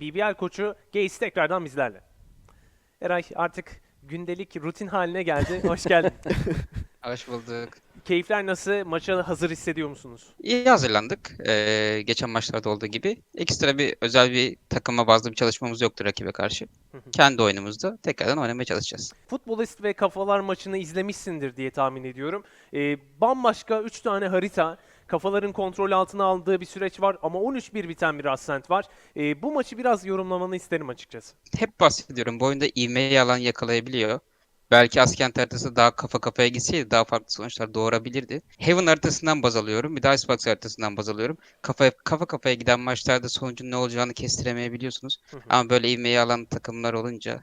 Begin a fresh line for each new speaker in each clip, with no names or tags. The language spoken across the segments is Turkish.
BBL koçu Gaze tekrardan bizlerle. Eray artık gündelik rutin haline geldi. Hoş geldin.
Hoş bulduk.
Keyifler nasıl? Maça hazır hissediyor musunuz?
İyi hazırlandık. Ee, geçen maçlarda olduğu gibi. Ekstra bir özel bir takıma bazlı bir çalışmamız yoktu rakibe karşı. Kendi oyunumuzda tekrardan oynamaya çalışacağız.
Futbolist ve kafalar maçını izlemişsindir diye tahmin ediyorum. Ee, bambaşka 3 tane harita. Kafaların kontrol altına aldığı bir süreç var ama 13-1 biten bir Ascent var. Ee, bu maçı biraz yorumlamanı isterim açıkçası.
Hep bahsediyorum. Bu oyunda ivmeyi alan yakalayabiliyor. Belki Askent haritası daha kafa kafaya gitseydi daha farklı sonuçlar doğurabilirdi. Heaven haritasından baz alıyorum. Bir de Icebox haritasından baz alıyorum. Kafa, kafa kafaya giden maçlarda sonucun ne olacağını kestiremeyebiliyorsunuz.
Hı hı.
Ama böyle ivmeyi alan takımlar olunca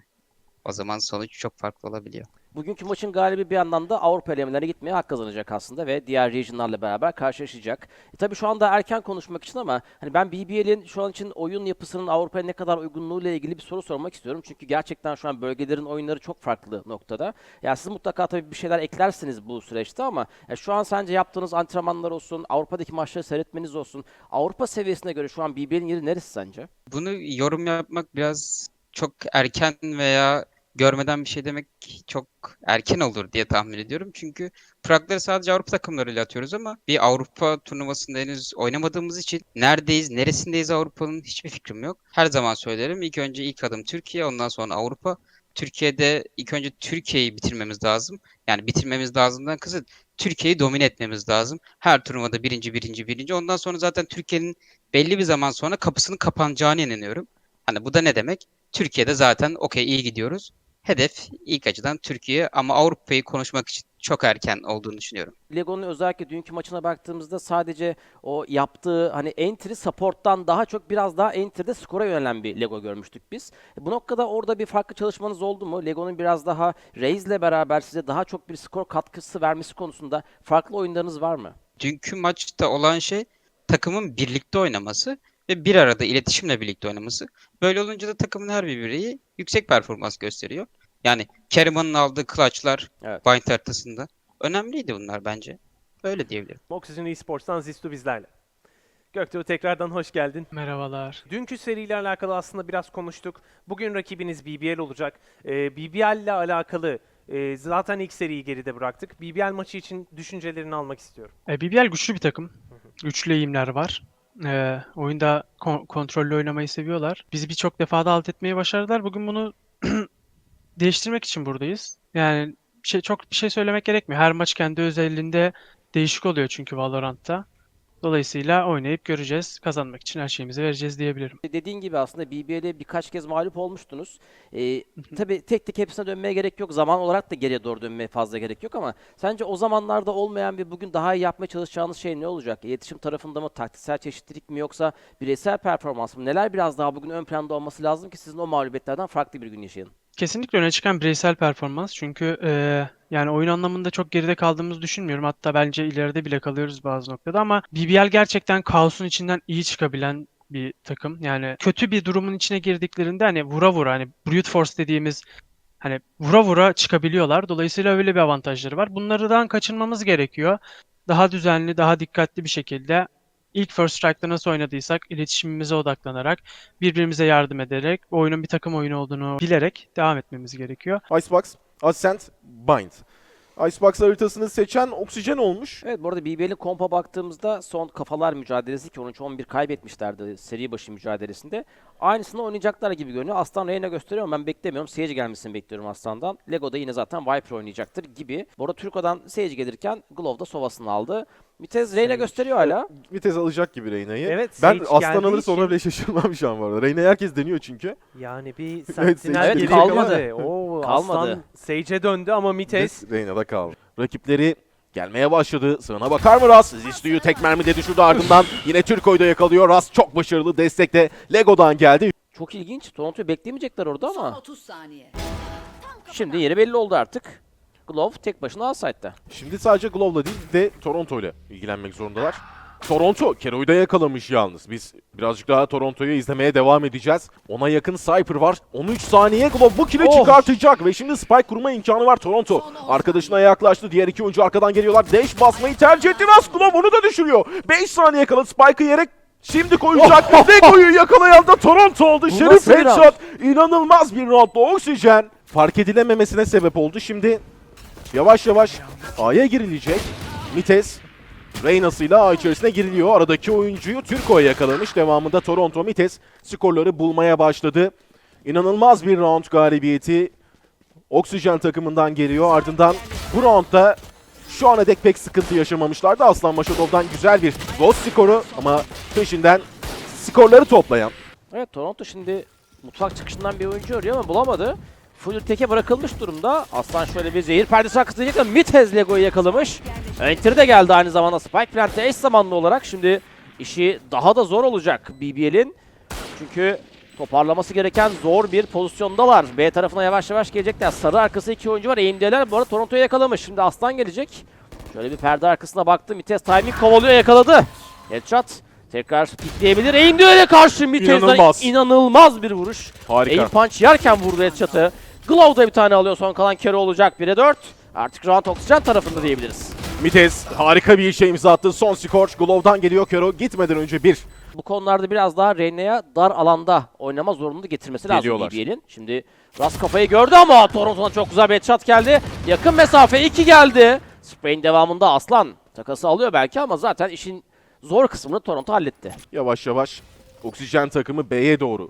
o zaman sonuç çok farklı olabiliyor.
Bugünkü maçın galibi bir yandan da Avrupa elemelerine gitmeye hak kazanacak aslında ve diğer regionlarla beraber karşılaşacak. E tabii şu anda erken konuşmak için ama hani ben BBL'in şu an için oyun yapısının Avrupa'ya ne kadar uygunluğuyla ilgili bir soru sormak istiyorum. Çünkü gerçekten şu an bölgelerin oyunları çok farklı noktada. Ya siz mutlaka tabii bir şeyler eklersiniz bu süreçte ama ya şu an sence yaptığınız antrenmanlar olsun, Avrupa'daki maçları seyretmeniz olsun. Avrupa seviyesine göre şu an BBL'in yeri neresi sence?
Bunu yorum yapmak biraz çok erken veya görmeden bir şey demek çok erken olur diye tahmin ediyorum. Çünkü Prag'ları sadece Avrupa takımlarıyla atıyoruz ama bir Avrupa turnuvasında henüz oynamadığımız için neredeyiz, neresindeyiz Avrupa'nın hiçbir fikrim yok. Her zaman söylerim ilk önce ilk adım Türkiye ondan sonra Avrupa. Türkiye'de ilk önce Türkiye'yi bitirmemiz lazım. Yani bitirmemiz lazımdan kasıt Türkiye'yi domine etmemiz lazım. Her turnuvada birinci, birinci, birinci. Ondan sonra zaten Türkiye'nin belli bir zaman sonra kapısının kapanacağına inanıyorum. Hani bu da ne demek? Türkiye'de zaten okey iyi gidiyoruz. Hedef ilk açıdan Türkiye ama Avrupa'yı konuşmak için çok erken olduğunu düşünüyorum.
Lego'nun özellikle dünkü maçına baktığımızda sadece o yaptığı hani entry support'tan daha çok biraz daha entry'de skora yönelen bir Lego görmüştük biz. Bu noktada orada bir farklı çalışmanız oldu mu? Lego'nun biraz daha Raze'le beraber size daha çok bir skor katkısı vermesi konusunda farklı oyunlarınız var mı?
Dünkü maçta olan şey takımın birlikte oynaması ve bir arada iletişimle birlikte oynaması. Böyle olunca da takımın her bir bireyi yüksek performans gösteriyor. Yani Kerman'ın aldığı clutch'lar
Evet.
Bind haritasında. Önemliydi bunlar bence. Öyle diyebilirim.
Oxygen Esports'tan Zistu bizlerle. Göktuğ tekrardan hoş geldin.
Merhabalar.
Dünkü seriyle alakalı aslında biraz konuştuk. Bugün rakibiniz BBL olacak. Ee, BBL ile alakalı e, zaten ilk seriyi geride bıraktık. BBL maçı için düşüncelerini almak istiyorum.
E, BBL güçlü bir takım. Güçlü eğimler var. E, oyunda kon- kontrollü oynamayı seviyorlar. Bizi birçok defa da alt etmeyi başardılar. Bugün bunu değiştirmek için buradayız. Yani şey çok bir şey söylemek gerekmiyor. Her maç kendi özelliğinde değişik oluyor çünkü Valorant'ta. Dolayısıyla oynayıp göreceğiz. Kazanmak için her şeyimizi vereceğiz diyebilirim.
Dediğin gibi aslında BBL'e birkaç kez mağlup olmuştunuz. Ee, tabii tek tek hepsine dönmeye gerek yok. Zaman olarak da geriye doğru dönmeye fazla gerek yok ama sence o zamanlarda olmayan bir bugün daha iyi yapmaya çalışacağınız şey ne olacak? İletişim tarafında mı, taktiksel çeşitlilik mi yoksa bireysel performans mı? Neler biraz daha bugün ön planda olması lazım ki sizin o mağlubiyetlerden farklı bir gün yaşayın?
Kesinlikle öne çıkan bireysel performans. Çünkü eee, yani oyun anlamında çok geride kaldığımızı düşünmüyorum. Hatta bence ileride bile kalıyoruz bazı noktada ama BBL gerçekten kaosun içinden iyi çıkabilen bir takım. Yani kötü bir durumun içine girdiklerinde hani vura vura hani brute force dediğimiz hani vura vura çıkabiliyorlar. Dolayısıyla öyle bir avantajları var. Bunlardan kaçınmamız gerekiyor. Daha düzenli, daha dikkatli bir şekilde ilk First Strike'da nasıl oynadıysak iletişimimize odaklanarak birbirimize yardım ederek oyunun bir takım oyunu olduğunu bilerek devam etmemiz gerekiyor.
Icebox, Ascent, Bind. Icebox haritasını seçen Oksijen olmuş.
Evet bu arada BBL'in kompa baktığımızda son kafalar mücadelesi ki 13-11 kaybetmişlerdi seri başı mücadelesinde. Aynısını oynayacaklar gibi görünüyor. Aslan Reyna gösteriyor ama ben beklemiyorum. Seyirci gelmesini bekliyorum Aslan'dan. Lego'da yine zaten Viper oynayacaktır gibi. Bu arada Turco'dan seyirci gelirken Glove'da Sova'sını aldı. Mitez Reyna
Sage.
gösteriyor hala.
Vites alacak gibi Reyna'yı.
Evet,
ben
Sage
aslan
geldiği
alırsa ona
için-
bile şaşırmam şu an bu arada. Reyna'yı herkes deniyor çünkü.
Yani bir
Evet,
sentinel
Sage
geriye
kalmadı.
kalmadı. Oo,
Kalmadı.
Aslan Sage'e döndü ama Mites
Reyna'da kaldı. Rakipleri gelmeye başladı. Sığına bakar mı Ras? Zistu'yu tek mermide düşürdü ardından. Yine Türko'yu da yakalıyor. Ras çok başarılı. Destek de Lego'dan geldi.
Çok ilginç. Toronto'yu bekleyemeyecekler orada
Son
ama
30 saniye.
şimdi yeri belli oldu artık. Glove tek başına outside'da.
Şimdi sadece Glove'la değil de Toronto ile ilgilenmek zorundalar. Toronto Kero'yu da yakalamış yalnız. Biz birazcık daha Toronto'yu izlemeye devam edeceğiz. Ona yakın Cypher var. 13 saniye Glove bu kill'i
Oh!
çıkartacak ve şimdi spike kurma imkanı var Toronto. Arkadaşına yaklaştı. Diğer iki oyuncu arkadan geliyorlar. Dash basmayı tercih etti. Ras Glove onu da düşürüyor. 5 saniye kala Spike'ı yere Şimdi koyacak. Lego'yu yakalayan da Toronto oldu.
Bu
Şerif
nasıl
headshot. İnanılmaz bir roundda oksijen. Fark edilememesine sebep oldu. Şimdi yavaş yavaş A'ya girilecek. Mites Reyna'sıyla A içerisine giriliyor. Aradaki oyuncuyu Türko'ya yakalamış. Devamında Toronto Mites skorları bulmaya başladı. İnanılmaz bir round galibiyeti Oksijen takımından geliyor. Ardından bu roundda şu ana dek pek sıkıntı yaşamamışlardı. Aslan Maşadov'dan güzel bir Ghost skoru ama peşinden skorları toplayan
Evet Toronto şimdi mutfak çıkışından bir oyuncu arıyor ama bulamadı. Full teke bırakılmış durumda. Aslan şöyle bir zehir perdesi arkasında ama Mitez Lego'yu yakalamış. Enter de geldi aynı zamanda Spike Plant'e eş zamanlı olarak. Şimdi işi daha da zor olacak BBL'in. Çünkü toparlaması gereken zor bir pozisyondalar. B tarafına yavaş yavaş gelecekler. Sarı arkası iki oyuncu var. Eğimdeler bu arada Toronto'yu yakalamış. Şimdi Aslan gelecek. Şöyle bir perde arkasına baktı. Mitez timing kovalıyor yakaladı. Headshot. Tekrar pikleyebilir. Eğimdeler'e karşı Mitez'den
İnanılmaz.
inanılmaz bir vuruş.
harika.
Aim punch yerken vurdu headshot'ı. Glove'da bir tane alıyor. Son kalan kere olacak. 1'e 4. Artık round oksijen tarafında diyebiliriz.
Mites harika bir işe imza attı. Son skor Glove'dan geliyor Kero. Gitmeden önce bir.
Bu konularda biraz daha Reyna'ya dar alanda oynama zorunlu getirmesi lazım
Geliyorlar.
BBL'in. Şimdi Ras kafayı gördü ama Toronto'dan çok güzel bir headshot geldi. Yakın mesafe 2 geldi. Spray'in devamında Aslan takası alıyor belki ama zaten işin zor kısmını Toronto halletti.
Yavaş yavaş oksijen takımı B'ye doğru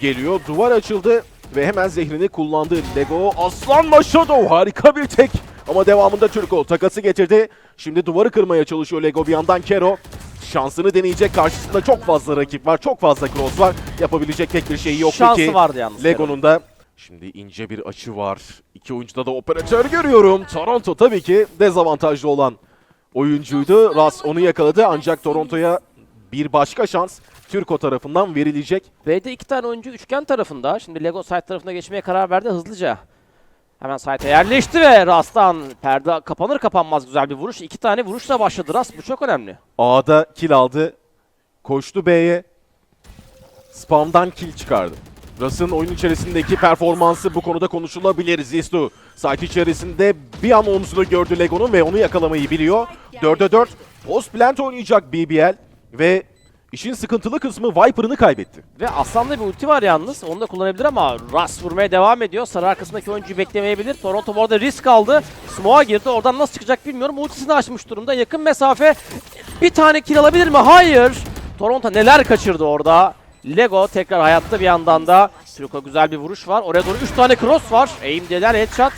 geliyor. Duvar açıldı ve hemen zehrini kullandı. Lego Aslan Maşadov harika bir tek. Ama devamında Türko takası getirdi. Şimdi duvarı kırmaya çalışıyor Lego bir yandan Kero. Şansını deneyecek. Karşısında çok fazla rakip var. Çok fazla cross var. Yapabilecek pek bir şeyi yok
Şansı
ki.
vardı yalnız.
Lego'nun da şimdi ince bir açı var. İki oyuncuda da operatör görüyorum. Toronto tabii ki dezavantajlı olan oyuncuydu. Ras onu yakaladı ancak Toronto'ya bir başka şans Türko tarafından verilecek.
B'de iki tane oyuncu üçgen tarafında. Şimdi Lego site tarafına geçmeye karar verdi hızlıca. Hemen site'e yerleşti ve Rast'tan perde kapanır kapanmaz güzel bir vuruş. İki tane vuruşla başladı Rast. Bu çok önemli.
A'da kill aldı. Koştu B'ye. Spam'dan kill çıkardı. Ras'ın oyun içerisindeki performansı bu konuda konuşulabilir. Zistu site içerisinde bir an omzunu gördü Lego'nun ve onu yakalamayı biliyor. 4'e 4 post plant oynayacak BBL ve işin sıkıntılı kısmı Viper'ını kaybetti.
Ve Aslan'da bir ulti var yalnız. Onu da kullanabilir ama Rast vurmaya devam ediyor. Sarı arkasındaki oyuncuyu beklemeyebilir. Toronto bu arada risk aldı. Smoke'a girdi. Oradan nasıl çıkacak bilmiyorum. Ultisini açmış durumda. Yakın mesafe. Bir tane kill alabilir mi? Hayır. Toronto neler kaçırdı orada. Lego tekrar hayatta bir yandan da. Türko güzel bir vuruş var. Oraya doğru 3 tane cross var. Aim'deler headshot.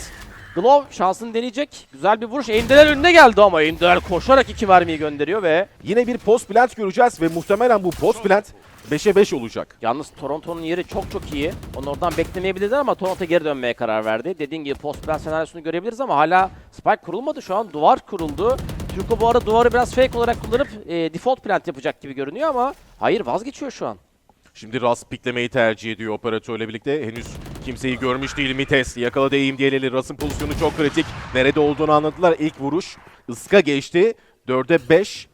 Glove şansını deneyecek. Güzel bir vuruş. Aim'deler önüne geldi ama Aim'deler koşarak iki vermeyi gönderiyor ve
Yine bir post plant göreceğiz ve muhtemelen bu post plant 5'e 5 olacak.
Yalnız Toronto'nun yeri çok çok iyi. Onu oradan beklemeyebilirler ama Toronto geri dönmeye karar verdi. Dediğin gibi post plan senaryosunu görebiliriz ama hala spike kurulmadı şu an. Duvar kuruldu. Türko bu arada duvarı biraz fake olarak kullanıp e, default plant yapacak gibi görünüyor ama hayır vazgeçiyor şu an.
Şimdi Ras piklemeyi tercih ediyor operatörle birlikte. Henüz kimseyi görmüş değil Mites. Yakaladı eğim diyeleri. Ras'ın pozisyonu çok kritik. Nerede olduğunu anladılar. İlk vuruş ıska geçti. 4'e 5.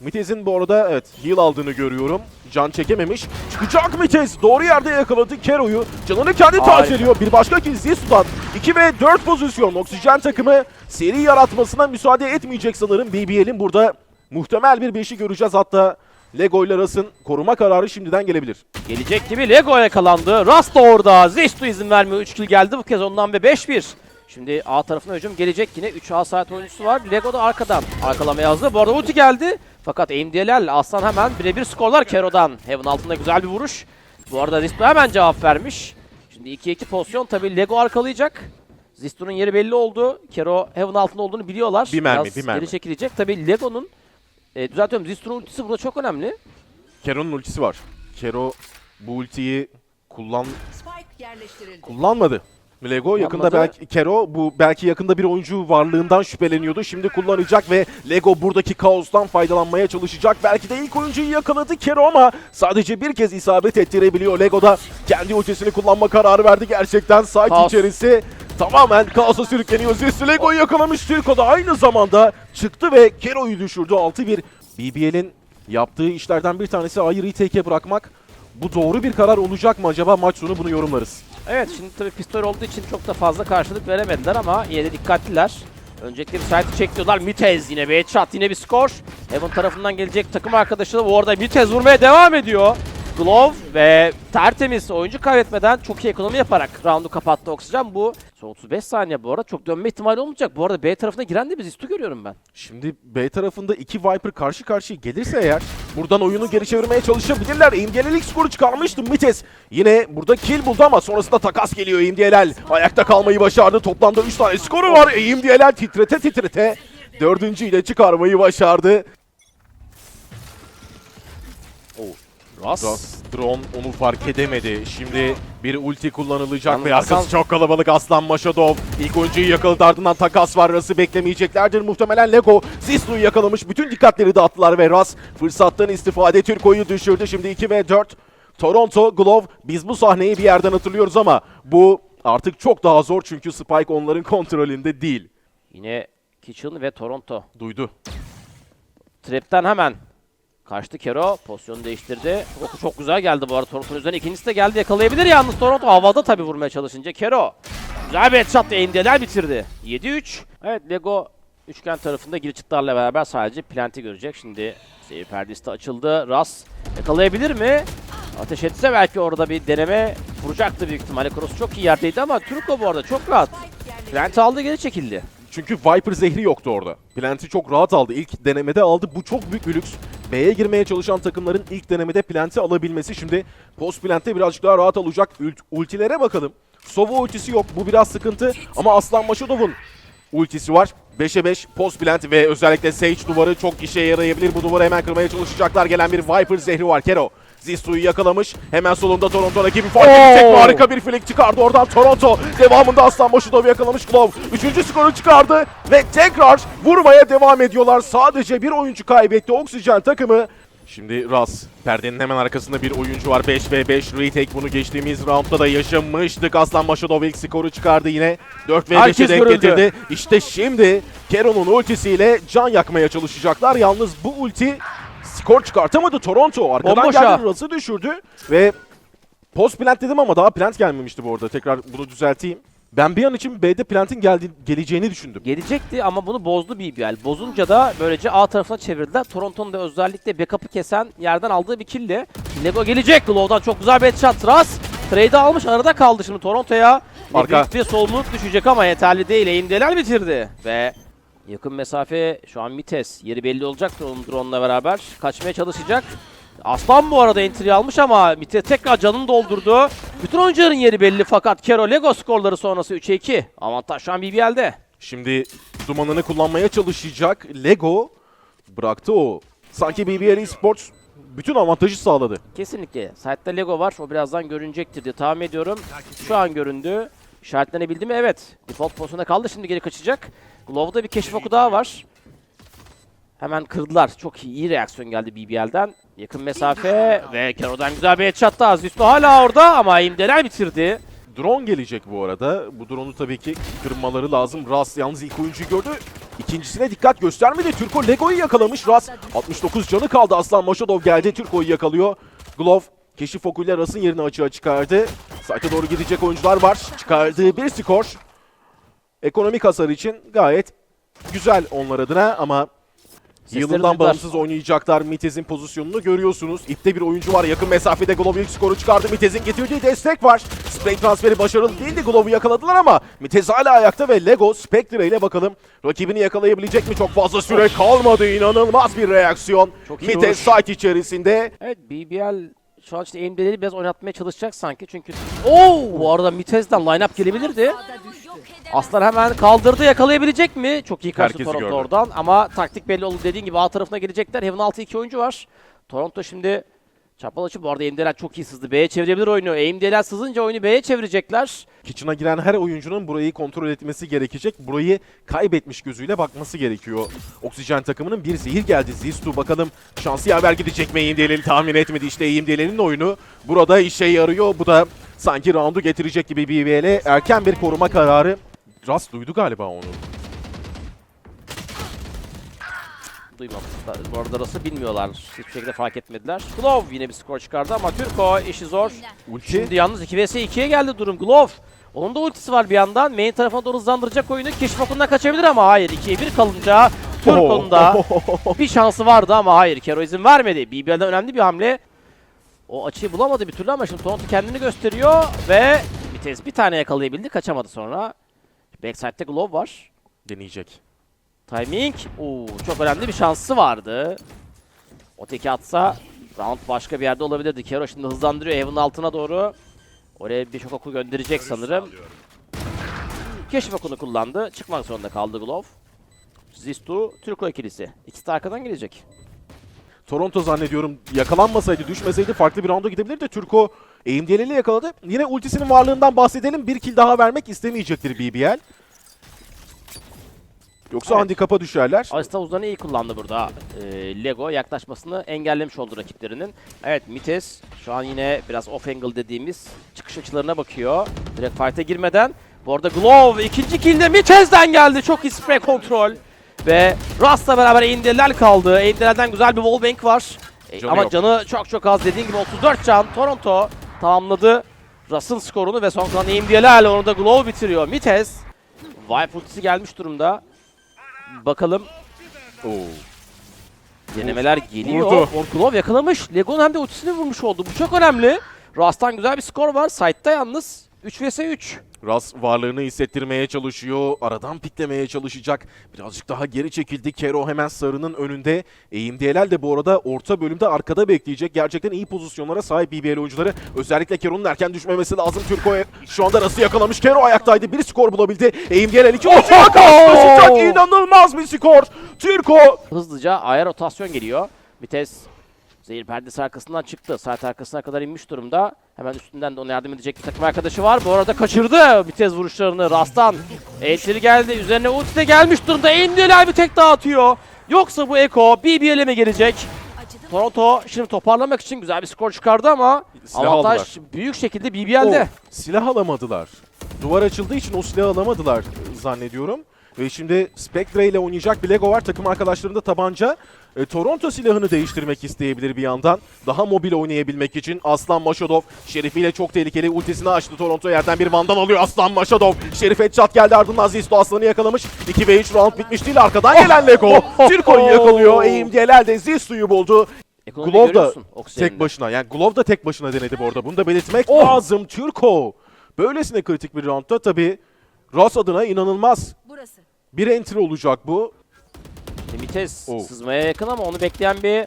Mites'in bu arada evet heal aldığını görüyorum. Can çekememiş. Çıkacak Mites. Doğru yerde yakaladı Kero'yu. Canını kendi
Harika.
tazeliyor. Bir başka kez Zisu'dan. 2 ve 4 pozisyon. Oksijen takımı seri yaratmasına müsaade etmeyecek sanırım. BBL'in burada muhtemel bir 5'i göreceğiz. Hatta Lego ile Ras'ın koruma kararı şimdiden gelebilir.
Gelecek gibi Lego yakalandı. Rast da orada. Zestu izin vermiyor. 3 kill geldi bu kez ondan ve 5-1. Şimdi A tarafına hücum gelecek yine 3 A saat oyuncusu var. Lego da arkadan arkalamaya hazır. Bu arada ulti geldi. Fakat AMD'lerle Aslan hemen birebir skorlar Kero'dan. Heaven altında güzel bir vuruş. Bu arada Zistu hemen cevap vermiş. Şimdi 2-2 pozisyon tabii Lego arkalayacak. Zistu'nun yeri belli oldu. Kero Heaven altında olduğunu biliyorlar.
Bir mermi,
Biraz
bir mermi.
Geri çekilecek. Tabii Lego'nun e, düzeltiyorum Zistu'nun ultisi burada çok önemli.
Kero'nun ultisi var. Kero bu ultiyi kullan
Spike yerleştirildi.
kullanmadı. Lego yakında belki Kero bu belki yakında bir oyuncu varlığından şüpheleniyordu. Şimdi kullanacak ve Lego buradaki kaostan faydalanmaya çalışacak. Belki de ilk oyuncuyu yakaladı Kero ama sadece bir kez isabet ettirebiliyor. Lego da kendi ultisini kullanma kararı verdi gerçekten. Site
Kaos.
içerisi tamamen kaosa sürükleniyor. Zessu Lego'yu yakalamış. Türko da aynı zamanda çıktı ve Kero'yu düşürdü. 6-1 BBL'in yaptığı işlerden bir tanesi A'yı retake'e bırakmak. Bu doğru bir karar olacak mı acaba? Maç sonu bunu yorumlarız.
Evet şimdi tabii pistol olduğu için çok da fazla karşılık veremediler ama yine de dikkatliler. Öncelikle site çekiyorlar. Mitez yine bir headshot yine bir skor. Evan tarafından gelecek takım arkadaşı da bu arada Mitez vurmaya devam ediyor. Glove ve tertemiz oyuncu kaybetmeden çok iyi ekonomi yaparak roundu kapattı Oksijen. Bu son 35 saniye bu arada çok dönme ihtimali olmayacak. Bu arada B tarafına giren de biz Istu görüyorum ben.
Şimdi B tarafında iki Viper karşı karşıya gelirse eğer buradan oyunu geri çevirmeye çalışabilirler. İmdiyeler ilk skoru çıkarmıştı Mites. Yine burada kill buldu ama sonrasında takas geliyor İmdiyeler. Ayakta kalmayı başardı. Toplamda 3 tane skoru var. İmdiyeler titrete titrete dördüncüyle çıkarmayı başardı.
Ras.
Ras drone onu fark edemedi. Şimdi bir ulti kullanılacak
Yalnız
ve arkası çok kalabalık Aslan Maşadov. İlk oyuncuyu yakaladı ardından takas var. Ras'ı beklemeyeceklerdir. Muhtemelen Lego Zislu'yu yakalamış. Bütün dikkatleri dağıttılar ve Ras fırsattan istifade Türko'yu düşürdü. Şimdi 2 ve 4. Toronto, Glove. Biz bu sahneyi bir yerden hatırlıyoruz ama bu artık çok daha zor çünkü Spike onların kontrolünde değil.
Yine Kitchen ve Toronto.
Duydu.
Trap'ten hemen kaçtı Kero. Pozisyonu değiştirdi. Oku çok güzel geldi bu arada Toronto'nun üzerine. İkincisi de geldi yakalayabilir yalnız Toronto. Havada tabii vurmaya çalışınca Kero. Güzel bir headshot aim'deler bitirdi. 7-3. Evet Lego üçgen tarafında girişitlerle beraber sadece planti görecek. Şimdi seyir perdesi de açıldı. Ras yakalayabilir mi? Ateş etse belki orada bir deneme vuracaktı büyük ihtimalle. Cross çok iyi yerdeydi ama Turko bu arada çok rahat. Planti aldı geri çekildi.
Çünkü Viper zehri yoktu orada. Plant'i çok rahat aldı. İlk denemede aldı. Bu çok büyük bir lüks. B'ye girmeye çalışan takımların ilk denemede Plant'i alabilmesi. Şimdi post Plant'te birazcık daha rahat alacak. Ult- ultilere bakalım. Sova ultisi yok. Bu biraz sıkıntı. Ama Aslan Maşadov'un ultisi var. 5'e 5 post plant ve özellikle Sage duvarı çok işe yarayabilir. Bu duvarı hemen kırmaya çalışacaklar. Gelen bir Viper zehri var. Kero Zistu'yu yakalamış. Hemen solunda Toronto rakibi fark edecek. Harika bir flick çıkardı oradan Toronto. Devamında Aslan Maşadov'u yakalamış Glove. Üçüncü skoru çıkardı ve tekrar vurmaya devam ediyorlar. Sadece bir oyuncu kaybetti Oksijen takımı. Şimdi Raz, perdenin hemen arkasında bir oyuncu var. 5 v 5 retake bunu geçtiğimiz roundda da yaşamıştık. Aslan Maşadov ilk skoru çıkardı yine. 4 v 5'e
Herkes
denk
görüldü.
getirdi. İşte şimdi Keron'un ultisiyle can yakmaya çalışacaklar. Yalnız bu ulti skor çıkartamadı Toronto. Arkadan
Bomboşa.
geldi Raz'ı düşürdü ve post plant dedim ama daha plant gelmemişti bu arada. Tekrar bunu düzelteyim. Ben bir an için B'de plant'in geldi, geleceğini düşündüm.
Gelecekti ama bunu bozdu BBL. Bozunca da böylece A tarafına çevirdiler. Toronto'nun da özellikle backup'ı kesen yerden aldığı bir kill'di. Lego gelecek. Glove'dan çok güzel bir headshot. Ras trade'i almış arada kaldı şimdi Toronto'ya.
Arka.
bir sorumluluk düşecek ama yeterli değil. Eğimdeler bitirdi. Ve yakın mesafe şu an Mites. Yeri belli olacaktır onun drone'la beraber. Kaçmaya çalışacak. Aslan bu arada entry almış ama Mites tekrar canını doldurdu. Bütün oyuncuların yeri belli fakat Kero Lego skorları sonrası 3'e 2. Avantaj şu an BBL'de.
Şimdi dumanını kullanmaya çalışacak Lego bıraktı o. Sanki BBL Esports bütün avantajı sağladı.
Kesinlikle. Site'de Lego var. O birazdan görünecektir diye tahmin ediyorum. Şu an göründü. İşaretlenebildi mi? Evet. Default pozisyonda kaldı. Şimdi geri kaçacak. Glove'da bir keşif oku daha var. Hemen kırdılar. Çok iyi, iyi reaksiyon geldi BBL'den. Yakın mesafe ve Kero'dan güzel bir headshot daha. Zisto hala orada ama imdeler bitirdi.
Drone gelecek bu arada. Bu drone'u tabii ki kırmaları lazım. Ras yalnız ilk oyuncuyu gördü. İkincisine dikkat göstermedi. Türko Lego'yu yakalamış. Ras 69 canı kaldı. Aslan Maşadov geldi. Türko'yu yakalıyor. Glove keşif okuyla Ras'ın yerini açığa çıkardı. Site'e doğru gidecek oyuncular var. Çıkardığı bir skor. Ekonomik hasar için gayet güzel onlar adına ama Yılından bağımsız oynayacaklar. Mitez'in pozisyonunu görüyorsunuz. İpte bir oyuncu var. Yakın mesafede Glove ilk skoru çıkardı. Mitez'in getirdiği destek var. Spray transferi başarılı değildi. Glove'u yakaladılar ama Mitez hala ayakta ve Lego Spectre ile bakalım rakibini yakalayabilecek mi? Çok fazla süre kalmadı. İnanılmaz bir reaksiyon. Mitez site içerisinde.
Evet BBL şu an işte aimdeleri biraz oynatmaya çalışacak sanki çünkü... Oo! Bu arada Mitez'den line-up gelebilirdi. Aslan hemen kaldırdı yakalayabilecek mi? Çok iyi kaçtı
Herkesi
Toronto
gördü.
oradan ama taktik belli oldu dediğin gibi A tarafına gelecekler. Heaven 6 2 oyuncu var. Toronto şimdi çapal açıp bu arada Aimdeler çok iyi sızdı. B'ye çevirebilir oyunu. Aimdeler sızınca oyunu B'ye çevirecekler.
Kitchen'a giren her oyuncunun burayı kontrol etmesi gerekecek. Burayı kaybetmiş gözüyle bakması gerekiyor. Oksijen takımının bir zehir geldi. Zistu bakalım şansı yaver gidecek mi? Eğimdiyeleri tahmin etmedi. İşte Eğimdiyelerinin oyunu burada işe yarıyor. Bu da sanki roundu getirecek gibi BBL'e erken bir koruma kararı. Rast duydu galiba onu.
Duymamışlar. Bu arada arası bilmiyorlar. Hiçbir şekilde fark etmediler. Glove yine bir skor çıkardı ama Türko işi zor.
Ulti.
Şimdi yalnız 2 vs 2'ye geldi durum. Glove Onun da ultisi var bir yandan. Main tarafına doğru hızlandıracak oyunu. Keşif okundan kaçabilir ama hayır. 2'ye 1 kalınca Turko'nun da bir şansı vardı ama hayır. Kero izin vermedi. BBL'den önemli bir hamle. O açıyı bulamadı bir türlü ama şimdi Toronto kendini gösteriyor ve Vites bir tane yakalayabildi. Kaçamadı sonra. Backside'de Glove var.
Deneyecek.
Timing. Oo, çok önemli bir şansı vardı. O teki atsa round başka bir yerde olabilirdi. Kero şimdi hızlandırıyor Heaven'ın altına doğru. Oraya bir şok oku gönderecek sanırım. Keşif okunu kullandı. Çıkmak zorunda kaldı Glove. Zistu, Türko ikilisi. İkisi de arkadan gelecek.
Toronto zannediyorum yakalanmasaydı, düşmeseydi farklı bir rounda gidebilirdi. Turko AMD'li yakaladı. Yine ultisinin varlığından bahsedelim. Bir kill daha vermek istemeyecektir BBL. Yoksa
Evet.
handikapa düşerler.
Asta uzanı iyi kullandı burada. Ee, Lego yaklaşmasını engellemiş oldu rakiplerinin. Evet Mites şu an yine biraz off angle dediğimiz çıkış açılarına bakıyor. Direkt fight'e girmeden. Bu arada Glove ikinci kill'de Mites'den geldi. Çok iyi spray kontrol. Ve Rust'la beraber Endel'ler kaldı. Endel'den güzel bir wallbang var. E,
Canı
ama
yok.
canı çok çok az dediğim gibi 34 can. Toronto tamamladı. Rust'ın skorunu ve son kalan Endel'ler onu da Glove bitiriyor. Mites Vibe ultisi gelmiş durumda. Bakalım
Oo.
Denemeler geliyor. Orkulov yakalamış. Lego'nun hem de ultisini vurmuş oldu. Bu çok önemli. Rast'tan güzel bir skor var. Side'da yalnız 3 vs 3.
Ras varlığını hissettirmeye çalışıyor. Aradan piklemeye çalışacak. Birazcık daha geri çekildi. Kero hemen sarının önünde. AMD'ler de bu arada orta bölümde arkada bekleyecek. Gerçekten iyi pozisyonlara sahip BBL oyuncuları. Özellikle Kero'nun erken düşmemesi lazım. Türko'ya şu anda Ras'ı yakalamış. Kero ayaktaydı. Bir skor bulabildi. AMD'ler iki oyuncuya karşılaşacak. İnanılmaz bir skor. Türko
Hızlıca aya rotasyon geliyor. Vites zehir perdesi arkasından çıktı. Saat arkasına kadar inmiş durumda. Hemen üstünden de ona yardım edecek bir takım arkadaşı var. Bu arada kaçırdı Vites vuruşlarını Rast'tan. Elçiri geldi. Üzerine ulti de gelmiş durumda. Endiler bir tek daha atıyor. Yoksa bu Eko BBL'e mi gelecek? Toronto şimdi toparlamak için güzel bir skor çıkardı ama
Silah
avantaj
aldılar.
büyük şekilde BBL'de.
O silah alamadılar. Duvar açıldığı için o silahı alamadılar zannediyorum. Ve şimdi Spectre ile oynayacak bir Lego var. Takım arkadaşlarında tabanca. E, Toronto silahını değiştirmek isteyebilir bir yandan. Daha mobil oynayabilmek için Aslan Maşadov şerifiyle çok tehlikeli ultisini açtı. Toronto yerden bir vandal alıyor Aslan Maşadov. Şerif headshot geldi ardından Zisto Aslan'ı yakalamış. 2 ve 3 round bitmiş değil. Arkadan gelen Lego. Tirko'yu yakalıyor. AMD'ler de Zisto'yu buldu.
Ekonomi
Glove da. Tek başına yani Glove da tek başına denedi bu arada. Bunu da belirtmek
Oh!
lazım. Türko. Böylesine kritik bir roundda tabii Ross adına inanılmaz. Bir entry olacak bu.
Limites
Oh.
sızmaya yakın ama onu bekleyen bir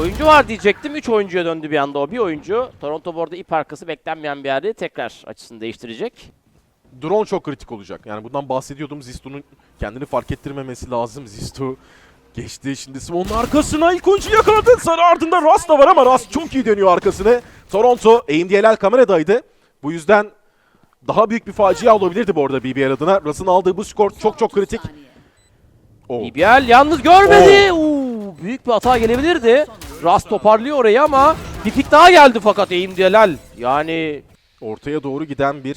oyuncu var diyecektim. 3 oyuncuya döndü bir anda o bir oyuncu. Toronto bu arada ip arkası beklenmeyen bir yerde tekrar açısını değiştirecek.
Drone çok kritik olacak. Yani bundan bahsediyordum. Zisto'nun kendini fark ettirmemesi lazım. Zisto geçti. Şimdi Swan'ın arkasına ilk oyuncu yakaladı. Sarı ardında Ras da var ama Ras çok iyi dönüyor arkasını. Toronto AMD'ler kameradaydı. Bu yüzden daha büyük bir facia olabilirdi bu arada BBL adına. Ras'ın aldığı bu skor çok çok kritik. Oh.
BBL yalnız görmedi. Oo, büyük bir hata gelebilirdi. Ras toparlıyor orayı ama bir pik daha geldi fakat Eğim Delal. Yani
Ortaya doğru giden bir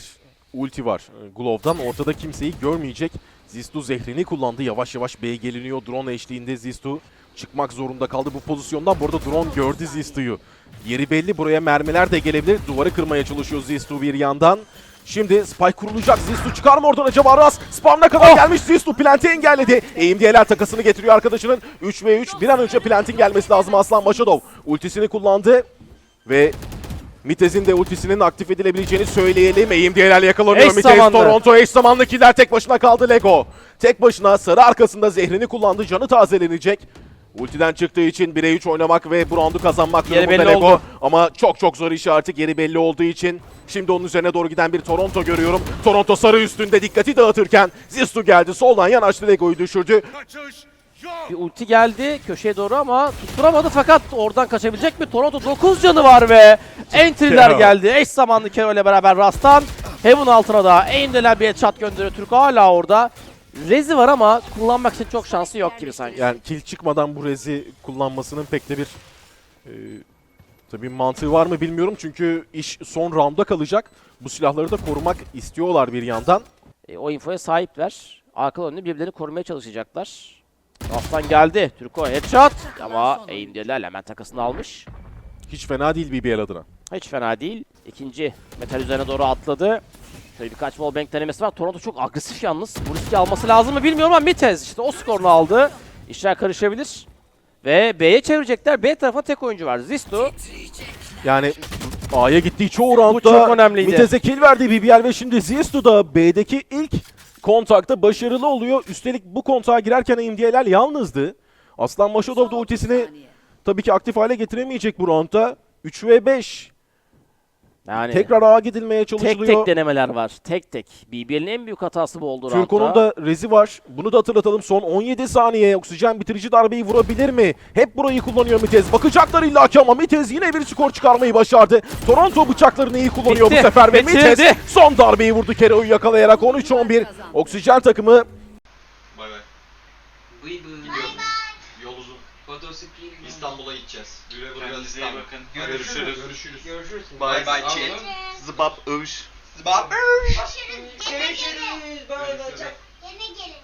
ulti var. Ee, Glove'dan ortada kimseyi görmeyecek. Zistu zehrini kullandı. Yavaş yavaş B'ye geliniyor. Drone eşliğinde Zistu çıkmak zorunda kaldı bu pozisyondan. Bu arada drone gördü Zistu'yu. Yeri belli. Buraya mermiler de gelebilir. Duvarı kırmaya çalışıyor Zistu bir yandan. Şimdi spike kurulacak. Zistu çıkar mı oradan acaba Ras? Spam'ına kadar gelmiş Zistu. Plant'i engelledi. AMD'ler takasını getiriyor arkadaşının. 3 ve 3. Bir an önce Plant'in gelmesi lazım Aslan Başadov. Ultisini kullandı. Ve Mitez'in de ultisinin aktif edilebileceğini söyleyelim. AMD'lerle yakalanıyor
Eş
Mitez.
zamanlı.
Toronto eş zamanlı killer tek başına kaldı Lego. Tek başına sarı arkasında zehrini kullandı. Canı tazelenecek. Ultiden çıktığı için 1'e 3 oynamak ve bu roundu kazanmak durumunda Lego.
oldu.
Ama çok çok zor iş artık yeri belli olduğu için. Şimdi onun üzerine doğru giden bir Toronto görüyorum. Toronto sarı üstünde dikkati dağıtırken Zistu geldi. Soldan yanaştı Lego'yu düşürdü.
bir ulti geldi köşeye doğru ama tutturamadı fakat oradan kaçabilecek mi? Toronto 9 canı var ve entry'ler geldi. Eş zamanlı Kero ile beraber Rast'tan. Heaven altına da Endeler bir headshot gönderiyor. Türk hala orada. Rezi var ama kullanmak için çok şansı yok gibi sanki.
Yani kill çıkmadan bu rezi kullanmasının pek de bir e, tabii mantığı var mı bilmiyorum. Çünkü iş son roundda kalacak. Bu silahları da korumak istiyorlar bir yandan.
E, o infoya sahipler. Arka önünü birbirlerini korumaya çalışacaklar. Rast'tan geldi. Türko headshot ama Endeler hemen takasını almış.
Hiç fena değil BBL adına.
Hiç fena değil. İkinci metal üzerine doğru atladı. Şöyle birkaç wallbang denemesi var. Toronto çok agresif yalnız. Bu riski alması lazım mı bilmiyorum ama Mitez işte o skorunu aldı. İşler karışabilir. Ve B'ye çevirecekler. B tarafa tek oyuncu var. Zistu.
Yani A'ya gittiği çoğu roundda. Mitez'e kill verdi BBL ve şimdi Ziestu da B'deki ilk kontakta başarılı oluyor. Üstelik bu kontağa girerken MDL'ler yalnızdı. Aslan Maşadov da ultisini tabii ki aktif hale getiremeyecek bu roundda. 3 ve 5.
Yani
Tekrar A'ya gidilmeye
tek
çalışılıyor.
tek denemeler var. Tek tek. BBL'in en büyük hatası bu oldu
Türko'nun da rezi var. Bunu da hatırlatalım. Son 17 saniye oksijen bitirici darbeyi vurabilir mi? Hep burayı kullanıyor Mitez. Bakacaklar illaki ama Mitez yine bir skor çıkarmayı başardı. Toronto bıçaklarını iyi kullanıyor
Bitti.
bu sefer ve
Bitirdi.
Mitez son darbeyi vurdu Kero'yu yakalayarak 13-11. Oksijen takımı
Bay bay. Gidiyorum. İstanbul'a gideceğiz. Güle güle
Kendinize iyi
İstanbul.
bakın.
Görüşürüz.
Görüşürüz.
Görüşürüz.
Bay bay chat. Zıbap övüş. Zıbap
Görüşürüz. Gene gelin.
Görüşürüz.
Gene gelin.